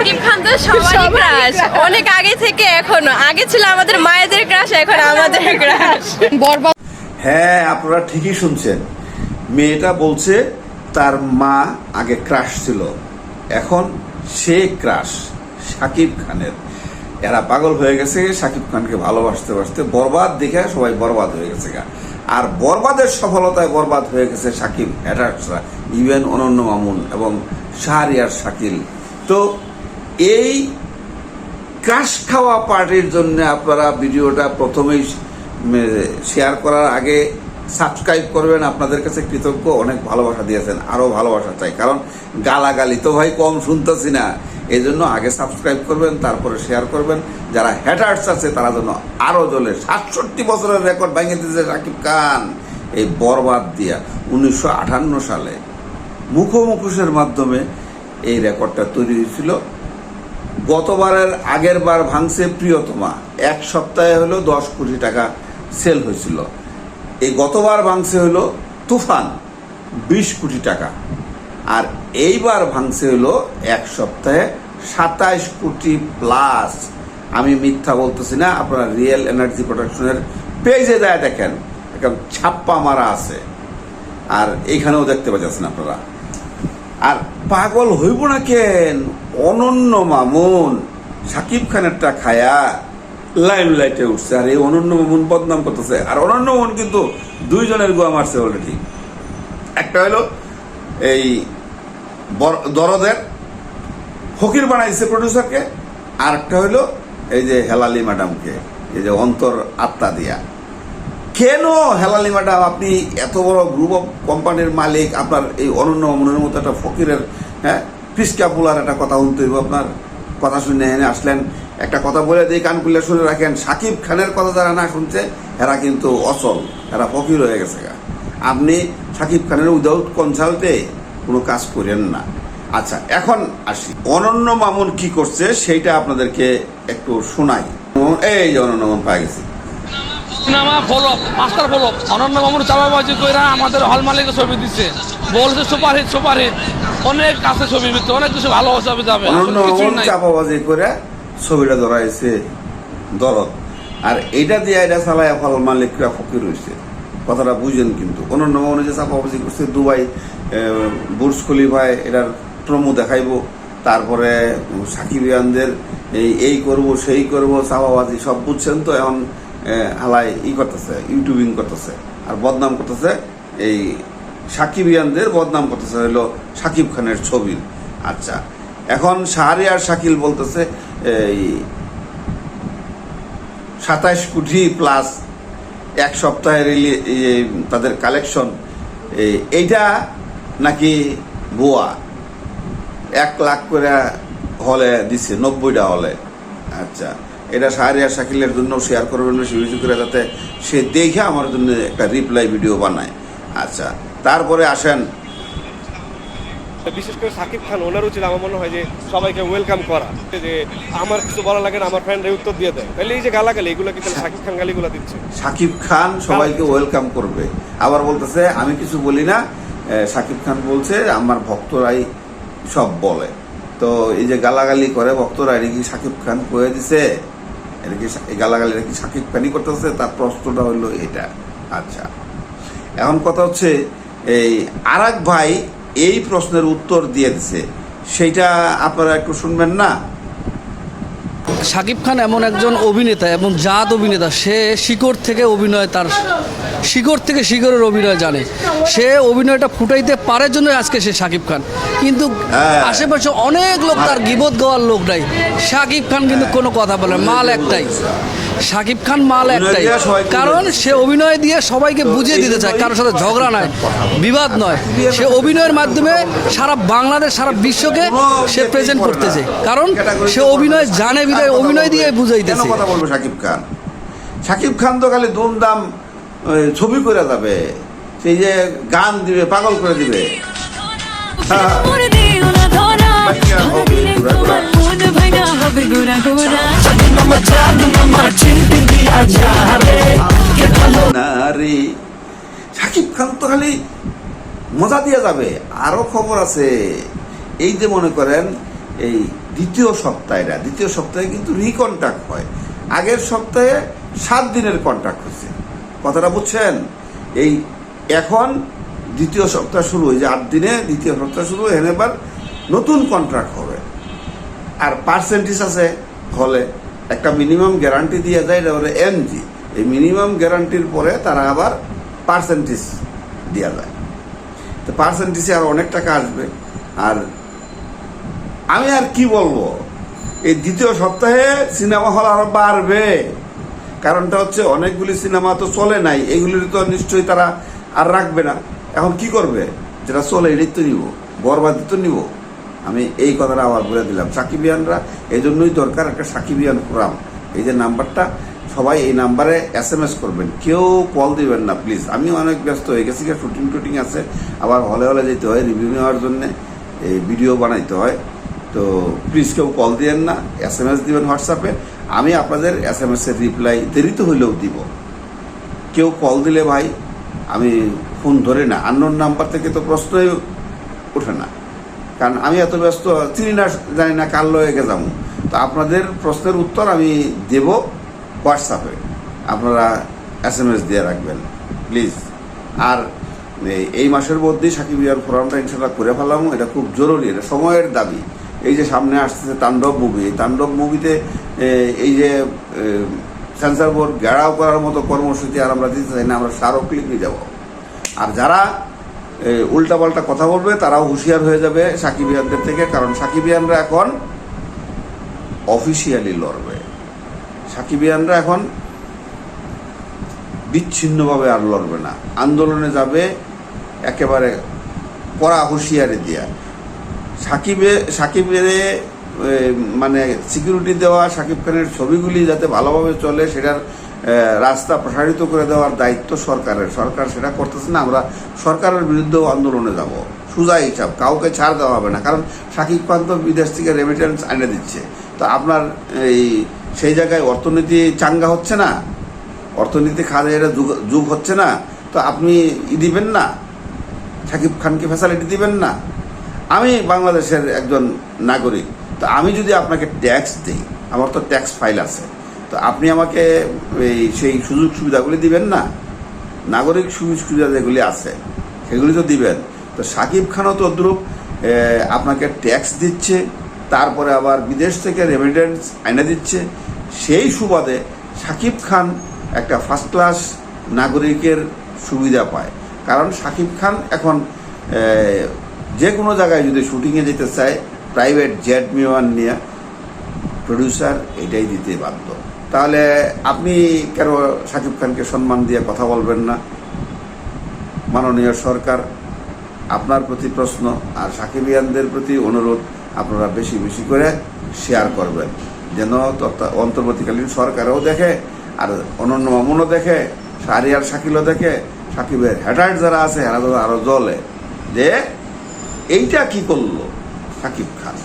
শাকিব খান তো সবারই ক্রাশ অনেক আগে থেকে এখনও। আগে ছিল আমাদের মায়েদের ক্রাশ এখন আমাদের ক্রাশ বরবাদ। হ্যাঁ আপনারা ঠিকই শুনছেন। মেয়েটা বলছে তার মা আগে ক্রাশ ছিল। এখন সে ক্রাশ সাকিব খানের। এরা পাগল হয়ে গেছে সাকিব খানকে ভালোবাসতে বাসতে বরবাদ দেখে সবাই বরবাদ হয়ে গেছে গা। আর বরবাদের সফলতায় বরবাদ হয়ে গেছে সাকিব হ্যাটার্সরা ইভেন অনন্য মামুন এবং শাহরিয়ার শাকিল। তো এই ক্রাশ খাওয়া পার্টির জন্য আপনারা ভিডিওটা প্রথমেই শেয়ার করার আগে সাবস্ক্রাইব করবেন। আপনাদের কাছে কৃতজ্ঞ। অনেক ভালোবাসা দিয়েছেন। আরও ভালোবাসা চাই। কারণ গালাগালি তো ভাই কম শুনতেছি না। এই জন্য আগে সাবস্ক্রাইব করবেন, তারপরে শেয়ার করবেন। যারা হ্যাটার্স আছে, তারা যেন আরও জ্বলে সাতষট্টি বছরের রেকর্ড ভেঙে দিয়েছে রাকিব খান। এই বরবাদ দিয়া উনিশশো আটান্ন সালে মুখোমুখোশের মাধ্যমে এই রেকর্ডটা তৈরি হয়েছিল। গতবারের আগের বার ভাঙছে প্রিয়তমা। এক সপ্তাহে হলো দশ কোটি টাকা সেল হয়েছিল। এই গতবার ভাঙছে হলো তুফান, বিশ কোটি টাকা। আর এইবার ভাঙছে হলো এক সপ্তাহে সাতাইশ কোটি প্লাস আমি মিথ্যা বলতেছি না, আপনারা রিয়েল এনার্জি প্রোডাকশনের পেজে দেয় দেখেন, একদম ছাপ্পা মারা আছে। আর এইখানেও দেখতে পাচ্ছেন আপনারা। আর পাগল হইব না কেন? অনন্য মামুন। সাকিব খানের খানেরটা খায়া লাইন লাইটে উঠছে। আর এই অনন্য মামুন বদনাম করতেছে। আর অনন্য মামুন কিন্তু দুইজনের গোয়া মারছে অলরেডি একটা হলো এই দরদের ফকির বানাইছে প্রডিউসারকে আর একটা হলো এই যে হেলালি ম্যাডামকে এই যে অন্তর আত্মা দিয়া। কেন হেলালি ম্যাডাম আপনি এত বড় গ্রুপ অফ কোম্পানির মালিক, আপনার এই অনন্য মনের মতো একটা ফকিরের হ্যাঁ পিসকা পোলার একটা কথা শুনতে হইব আপনার। কথা শুনে এনে আসলেন। একটা কথা বলে দিয়ে কান খুলে শুনে রাখেন, সাকিব খানের কথা যারা না শুনছে, এরা কিন্তু অচল, এরা ফকির হয়ে গেছে গা। আপনি সাকিব খানের উইদাউট কনসাল্টে কোনো কাজ করেন না। আচ্ছা এখন আসি। অনন্য মামুন কি করছে সেইটা আপনাদেরকে একটু শোনাই। এই যে অনন্য মামুন পাই গেছি। সিনেমা ফলক মাস্টার ফলক অনন্য মামুর চাপাবাজি কইরা আমাদের হল মালিকের ছবি দিচ্ছে বলছে সুপারহিট সুপারহিট। অনেক কাছে ছবি দিচ্ছে অনেক কিছু ভালো ছবি যাবে। চাপাবাজি করে ছবিটা ধরাইছে দরদ। আর এইটা দিয়ে এটা চালায় ফল মালিকরা ফকির হয়েছে কথাটা বুঝেন কিন্তু। অনন্য মামুন যে চাপাবাজি করছে দুবাই বুর্জ খলিফায় এটার প্রমো দেখাইবো। তারপরে সাকিবিয়ানদের এই এই করব সেই করব চাপাবাজি সব বুঝছেন তো? এখন হালাই ই করতেছে ইউটিউবিং করতেছে। আর বদনাম করতেছে এই সাকিবিয়ানদের বদনাম করতেছে, হলো সাকিব খানের ছবি। আচ্ছা এখন শাহরিয়ার শাকিল বলতেছে, এই সাতাইশ কোটি প্লাস এক সপ্তাহের তাদের কালেকশন এইটা নাকি বোয়া এক লাখ করে হলে দিচ্ছে নব্বইটা হলে। আচ্ছা এটা শাহরিয়ার শাকিলের জন্য শেয়ার করবেন বেশি যাতে সে দেখে আমার জন্য একটা রিপ্লাই ভিডিও বানায়। আচ্ছা তারপরে আসেন। বিশেষ করে সাকিব খান ওনার উচিত আমার মনে হয় যে সবাইকে ওয়েলকাম করা। যে আমার কিছু বলা লাগে না আমার ফ্রেন্ডরা উত্তর দিয়ে দেয়। তাহলে এই যে গালাগালি এগুলো কি সাকিব খান গালিগুলো দিচ্ছে? সাকিব খান সবাইকে ওয়েলকাম করবে। আবার বলতেছে আমি কিছু বলি না। সাকিব খান বলছে আমার ভক্তরাই সব বলে। তো এই যে গালাগালি করে ভক্তরা এটা কি সাকিব খান কয়ে দিছে? এটা কি গালাগালি গালাগালিটা কি সাকিব খানই করতেছে? তার প্রশ্নটা হলো এটা। আচ্ছা। এখন কথা হচ্ছে এই আরাক ভাই এই প্রশ্নের উত্তর দিয়েছে সেইটা আপনারা একটু শুনবেন না? শাকিব খান এমন একজন অভিনেতা এবং জাত অভিনেতা সে শিকড় থেকে অভিনয় তার শিকড় থেকে শিকড়ের অভিনয় জানে। সে অভিনয়টা ফুটাইতে পারে জন্য আজকে সে শাকিব খান। কিন্তু হ্যাঁ। আশেপাশে অনেক লোক তার গিবত গাওয়ার লোক নাই। শাকিব খান কিন্তু কোনো কথা বলে না। মাল একটাই। শাকিব খান মাল একটাই। কারণ সে অভিনয় দিয়ে সবাইকে বুঝিয়ে দিতে চায় কারোর সাথে ঝগড়া নয় বিবাদ নয়। সে অভিনয়ের মাধ্যমে সারা বাংলাদেশ সারা বিশ্বকে সে প্রেজেন্ট করতেছে কারণ সে অভিনয় জানে বিদায় অভিনয় দিয়ে কেন বুঝাইতেছে কথা বলব সাকিব খান? সাকিব খান তো খালি দুমদাম ওই, ছবি করে যাবে সেই যে গান দিবে পাগল করে দিবে। সাকিব খান তো খালি মজা দিয়ে যাবে। আরও খবর আছে। এই যে মনে করেন এই দ্বিতীয় সপ্তাহে না, দ্বিতীয় সপ্তাহে কিন্তু রিকন্ট্যাক্ট হয়। আগের সপ্তাহে সাত দিনের কন্ট্যাক্ট হয়েছে। কথাটা বুঝছেন? এই এখন দ্বিতীয় সপ্তাহ শুরু হয়েছে আট দিনে দ্বিতীয় সপ্তাহ শুরু হয়ে এবার নতুন কন্ট্রাক্ট হবে। আর পার্সেন্টেজ আছে হলে। একটা মিনিমাম গ্যারান্টি দিয়ে যায়, এটা হলো এমজি এই মিনিমাম গ্যারান্টির পরে তারা আবার পার্সেন্টেজ দেওয়া যায়। তো পার্সেন্টেজে আর অনেক টাকা আসবে। আর আমি আর কি বলব? এই দ্বিতীয় সপ্তাহে সিনেমা হল আরও বাড়বে। কারণটা হচ্ছে অনেকগুলি সিনেমা তো চলে নাই, এগুলির তো নিশ্চয়ই তারা আর রাখবে না। এখন কি করবে? যেটা চলে এটাই তো নিব বরবাদি তো নিব। আমি এই কথাটা আবার বলে দিলাম। সাকিবিয়ানরা এই জন্যই দরকার একটা সাকিবিয়ান ফোরাম এই যে নাম্বারটা, সবাই এই নাম্বারে এস এম এস করবেন। কেউ কল দিবেন না, প্লিজ। আমি অনেক ব্যস্ত হয়ে গেছি শুটিং টুটিং আছে। আবার হলে হলে যেতে হয়, রিভিউ নেওয়ার জন্য এই ভিডিও বানাইতে হয়। তো প্লিজ কেউ কল দিবেন না এস এম এস দিবেন হোয়াটসঅ্যাপে আমি আপনাদের এস এম এস এর রিপ্লাই দেরিতে হইলেও দিব। কেউ কল দিলে ভাই, আমি ফোন ধরে না। আননোন নাম্বার থেকে তো প্রশ্নই ওঠে না। কারণ আমি এত ব্যস্ত, চিনি না, জানি না কার লয়ে গেলাম তো আপনাদের প্রশ্নের উত্তর আমি দেব হোয়াটসঅ্যাপে আপনারা এস এম এস দিয়ে রাখবেন প্লিজ আর এই মাসের মধ্যেই সাকিব ইয়ার ফোরামটা ইনশাল্লাহ করে ফেলাম। এটা খুব জরুরি, এটা সময়ের দাবি। এই যে সামনে আসতেছে তাণ্ডব মুভি এই তাণ্ডব মুভিতে এই যে সেন্সার বোর্ড ঘেরাও করার মতো কর্মসূচি আর আমরা দিতে চাই না, আমরা স্মারকলিপি যাব। আর যারা উল্টাপাল্টা কথা বলবে, তারাও হুঁশিয়ার হয়ে যাবে সাকিবিয়ানদের থেকে, কারণ সাকিবিয়ানরা এখন অফিসিয়ালি লড়বে। সাকিবিয়ানরা এখন বিচ্ছিন্নভাবে আর লড়বে না। আন্দোলনে যাবে একেবারে কড়া হুঁশিয়ারি দিয়া। সাকিবে, সাকিবের মানে সিকিউরিটি দেওয়া, সাকিব খানের ছবিগুলি যাতে ভালোভাবে চলে, সেটার রাস্তা প্রসারিত করে দেওয়ার দায়িত্ব সরকারের। সরকার সেটা করতেছে না, আমরা সরকারের বিরুদ্ধেও আন্দোলনে যাব। সুজা হিসাব, কাউকে ছাড় দেওয়া হবে না, কারণ সাকিব খান তো বিদেশ থেকে রেমিটেন্স এনে দিচ্ছে। তো আপনার এই, সেই জায়গায় অর্থনীতি চাঙ্গা হচ্ছে না? অর্থনীতি খাদে এটা যুগ যুগ হচ্ছে না? তো আপনি ই দিবেন না? সাকিব খানকে ফ্যাসিলিটি দিবেন না? আমি বাংলাদেশের একজন নাগরিক, তো আমি যদি আপনাকে ট্যাক্স দিই, আমার তো ট্যাক্স ফাইল আছে, তো আপনি আমাকে এই সেই সুযোগ সুবিধাগুলি দিবেন না? নাগরিক সুযোগ সুবিধা যেগুলি আছে, সেগুলি তো দিবেন। তো সাকিব খানও তো দ্রুপ আপনাকে ট্যাক্স দিচ্ছে, তারপরে আবার বিদেশ থেকে রেমিটেন্স এনে দিচ্ছে। সেই সুবাদে সাকিব খান একটা ফার্স্ট ক্লাস নাগরিকের সুবিধা পায়। কারণ সাকিব খান এখন যে কোনো জায়গায় যদি শুটিংয়ে যেতে চায় প্রাইভেট জেট বিমান নিয়ে প্রডিউসার এটাই দিতে বাধ্য। তাহলে আপনি কেন সাকিব খানকে সম্মান দিয়ে কথা বলবেন না? মাননীয় সরকার, আপনার প্রতি প্রশ্ন আর সাকিবিয়ানদের প্রতি অনুরোধ আপনারা বেশি বেশি করে শেয়ার করবেন। যেন অন্তর্বর্তীকালীন সরকারও দেখে, আর অনন্য মামুনও দেখে সারিয়ার শাকিলও দেখে, সাকিবের হেটার যারা আছে, এরা যেন আরও জ্বলে। যে এইটা কি করল? সাকিব খান।